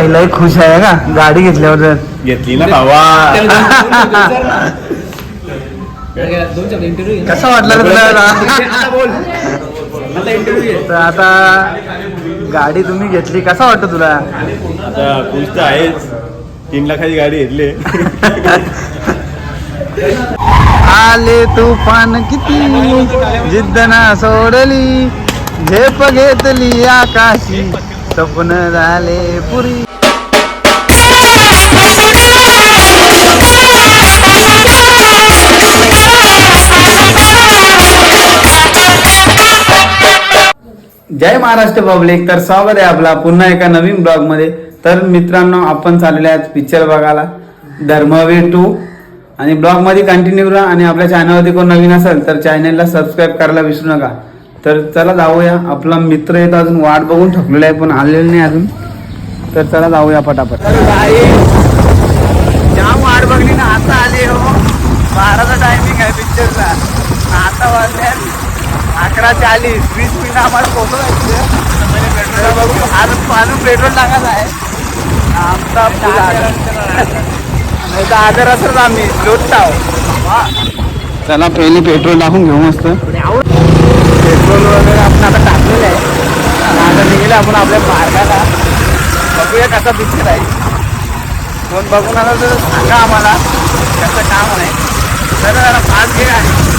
पहिलाही खुश आहे का? गाडी घेतल्यावर घेतली ना भावा. कसा वाटला तुला? आता गाडी तुम्ही घेतली. कसा वाटतो तुला? आता खुश तर आहेच. तीन लाखाची गाडी घेतली. आले तुफान किती? जिद्द ना सोडली. झेप घेतली आकाशी. स्वप्न झाले पुरी. जय महाराष्ट्र पब्लिक. तर स्वागत आहे आपला. पुन्हा एका नवीन ब्लॉगमध्ये तर मित्रांनो आपण चाललेले आहेत पिक्चर बघायला. धर्मवीर टू. आणि ब्लॉगमध्ये कंटिन्यू राहा आणि आपल्या चॅनलवरती कोण नवीन असेल तर चॅनलला सबस्क्राईब करायला विसरू नका. तर चला जाऊया. आपला मित्र येतो अजून. वाट बघून ठकलेला आहे पण आलेलं नाही अजून. तर चला जाऊया पटापट. जाम वाट बघली ना. आता आली हो. बाराचा टायमिंग आहे पिक्चरचा आता वाजल्या अकरा चाळीस वीस मिनिटं आम्हाला पोहोचवायचं तर बघू आज अजून पेट्रोल टाकायचं आहे. आमचा. नाही तर आधार असंच आम्ही लोटताव. चला पहिली पेट्रोल टाकून घेऊ मस्त. पेट्रोल वगैरे आपण आता टाकलेलं आहे. आता निघेलं आपण आपल्या मार्गाला. बघूया कसा पिक्चर आहे. कोण बघून आला तर सांगा आम्हाला. कसं काम आहे. तर जरा फास्ट घे आहे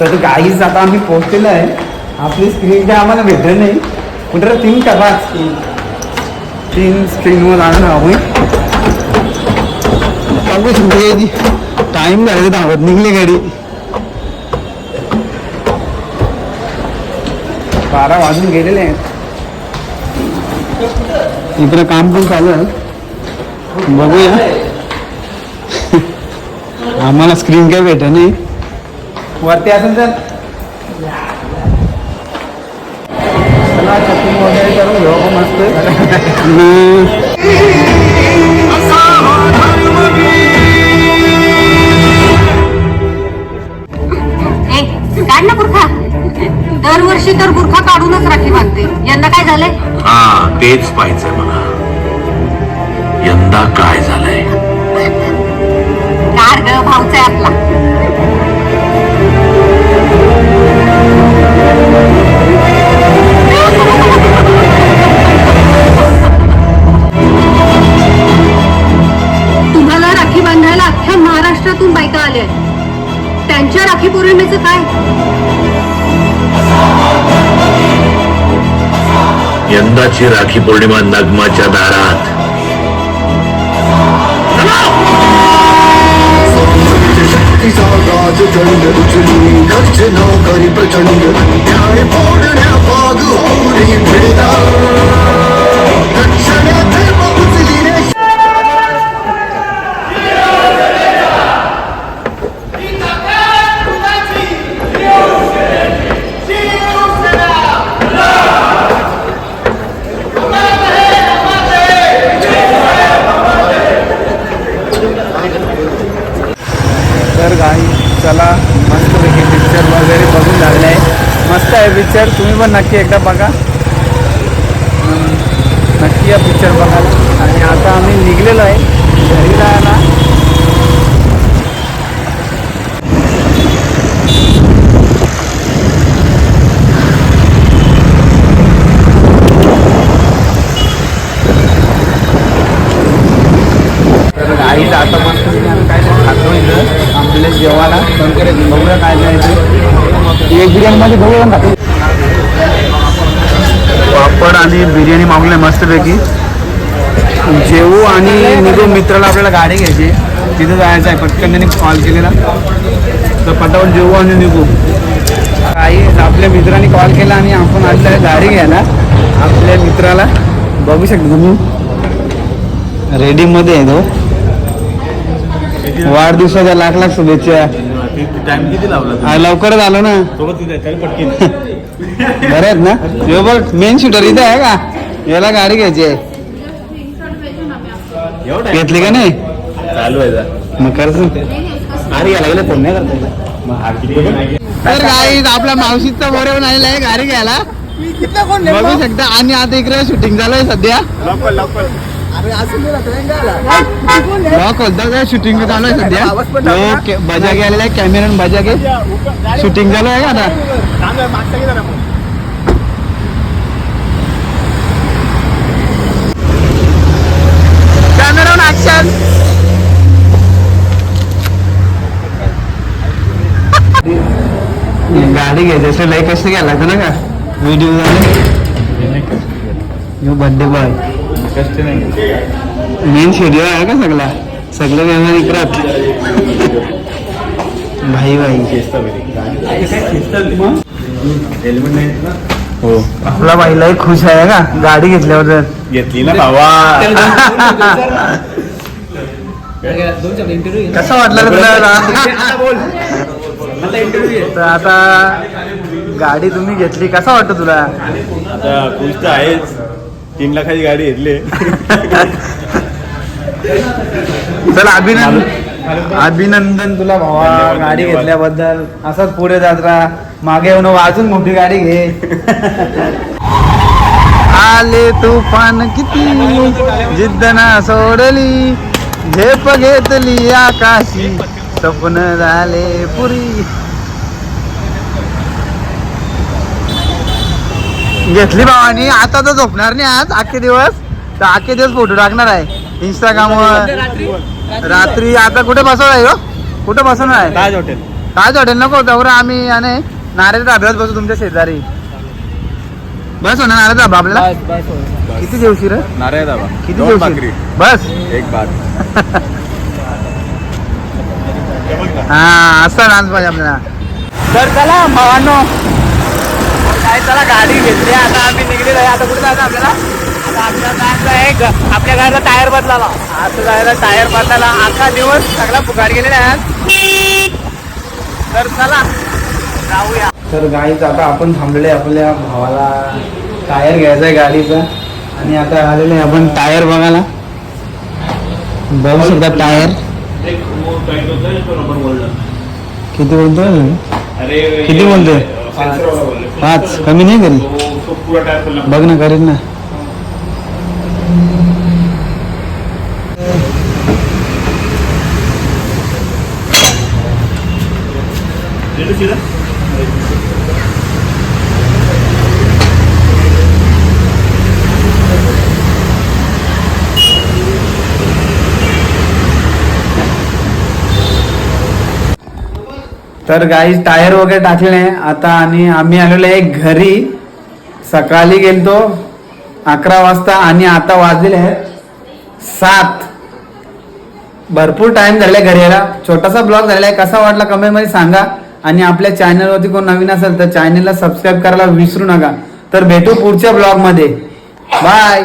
तर गाईज आता आम्ही पोहोचलेलो आहे. आपली स्क्रीन काय आम्हाला भेटलं नाही. कुठं तीन करा स्क्रीन तीन स्क्रीनवर आणून आहोत बघू शकतो टाईम झाले धावत निघली गाडी. बारा वाजून गेलेले आहेत. इकडं काम पण चालू आहे. बघूया. आम्हाला स्क्रीन काय भेट नाही. वरती असेल तर? वगैरे करून घेऊ मस्त. काढ ना बुरखा. दरवर्षी तर बुरखा काढूनच राखी बांधते. यंदा काय झालंय? हा तेच पाहिजे मला. यंदा काय झालंय? तुम्हाला राखी बांधायला अख्ख्या महाराष्ट्रातून बायका आल्या आहेत. त्यांच्या राखी पौर्णिमेचं काय? यंदाची राखी पौर्णिमा नगमाच्या दारात. शक्तीचा राजदंड उचलून गर्जना करी प्रचंड न्याय फोडण्या पाग होऊन भिडला आहे पिक्चर तुम्ही पण नक्की एकदा बघा. नक्की या पिक्चर बघाल आणि आता आम्ही निघलेलो आहे घरी जायला. तर आता मस्त काय खातो इथं. आंबले जेवायला. बघूया काय नाही एक बिर्याणीमध्ये बघूया ना. खातो पापड आणि बिर्याणी मागवले मस्तपैकी. जेवू आणि निघू मित्राला आपल्याला गाडी घ्यायची तिथं जायचं आहे. पटकन त्यांनी कॉल केलेला. तर पटापट जेवू आणि निघू. काही आपल्या मित्राने कॉल केला आणि आपण आलेलो आहे गाडी घ्यायला आपल्या मित्राला बघू शकता तुम्ही. रेडीमध्ये आहे तो. वाढदिवसाच्या लाख लाख शुभेच्छा. लवकरच आलो ना. पटकीन. बरं आहेत ना? हे बघ मेन शूटर इथे आहे का? याला गाडी घ्यायची आहे. घेतली का नाही? चालू आहे मग करतो अरे याला गेलं फोन नाही करता तर मावशीचा बरोबर आलेला आहे गाडी घ्यायला. बघू शकता. आणि आता इकडे शूटिंग चालू आहे सध्या. लॉक होता काय शूटिंग चालू आहे सध्या. तो के- बजागे आलेला आहे कॅमेरा बजागे शूटिंग चालू आहे का आता? ऍक्शन गाडी घ्यायची लय कष्ट लागतं ना का? व्हिडिओ झाले. बर्थडे बॉय कष्ट नाही मेन शेड्यूल आहे का सगळा? सगळं व्यवहार इकडं भाई भाई. हो. आपला भाई लय खुश आहे का? गाडी घेतल्यावर घेतली ना भावा. कसं वाटलं तुला? तर आता गाडी तुम्ही घेतली. कसा वाटतं तुला? आता खुश तर आहेच. तीन लाखाची गाडी घेतली. चल अभिनंदन अभिनंदन तुला भावा गाडी. घेतल्याबद्दल. असंच पुढे जात राहा मागे येऊन अजून मोठी गाडी घे. आले तुफान किती? जिद्द ना सोडली. झेप घेतली आकाशी स्वप्न झाले पुरी. घेतली भावानी आता तर झोपणार नाही आज अख्खे दिवस. तर अख्खे दिवस फोटो टाकणार आहे. इंस्टाग्रामवर रात्री? आता कुठे बसवणार आहे हो? कुठे बसवणार आहे? ताज हॉटेल. ताज हॉटेल नको तर आम्ही आणि नारळ धाब्यात बसू तुमच्या शेजारी. बस होणार नारळ धाबा आपल्याला. किती जेवशी रे? नारायण दाबा. किती दोन बस. एक भात. हा असा डान्स पाहिजे आपल्याला. तर चला भावांनो. काय चला गाडी घेतली. आता आम्ही निघलेलो आहे. आता कुठे जायचं आपल्याला? आता आपल्याला जायचं आहे ग- आपल्या गाडीला टायर बदलाला. आता जायला टायर बदलाला. अख्खा दिवस सगळा फुकाट गेलेला आहे आज. तर चला जाऊया. तर गाडीचं आता आपण थांबले आपल्या भावाला टायर घ्यायचा आहे गाडीचा. आणि आता आलेले आहे आपण टायर बघायला. बघू शकता टायर किती बोलतोय किती बोलतोय? पाच. कमी नाही करी बघ ना करीन ना. तर गाई टायर वगैरे टाकले आता आणि आम्ही आलेलो आहे घरी. सकाळी गेलतो अकरा वाजता आणि आता वाजलेले आहेत सात. भरपूर टाइम झालाय घरी यायला. छोटासा ब्लॉग झालेला आहे. कसा वाटला कमेंटमध्ये सांगा. आणि आपल्या चॅनलवरती कोण नवीन असेल तर चॅनलला सबस्क्राईब करायला विसरू नका. तर भेटू पुढच्या ब्लॉगमध्ये. बाय